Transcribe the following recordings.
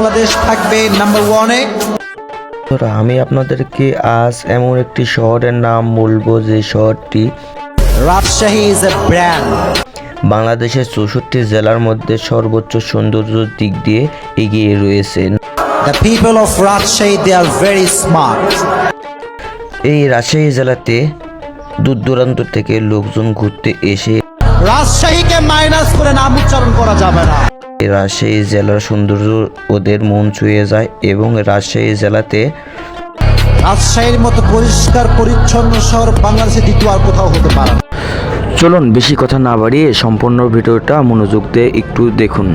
বাংলাদেশ থাকবে নাম্বার ওয়ানে আমি আপনাদেরকে আজ এমন একটি শহরের নাম বলব যে শহরটি রাজশাহী ইজ এ ব্র্যান্ড বাংলাদেশের চৌষট্টি জেলার মধ্যে সর্বোচ্চ সৌন্দর্য দিক দিয়ে এগিয়ে রয়েছে। The people of Rajshahi they are very smart এই রাজশাহী জেলাতে দূর দূরান্ত থেকে লোকজন ঘুরতে এসে রাজশাহীকে মাইনাস করে নাম উচ্চারণ করা যাবে না। রাজশাহী জেলার সৌন্দর্য ওদের মন ছুঁয়ে যায় এবং রাজশাহী জেলাতে রাজশাহীর মতো পরিষ্কার পরিচ্ছন্ন শহর বাংলাদেশে দ্বিতীয় আর কোথাও হতে পারে না। চলুন বেশি কথা না বাড়িয়ে সম্পূর্ণ ভিডিওটা মনোযোগ দিয়ে একটু দেখুন।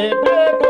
Happy birthday.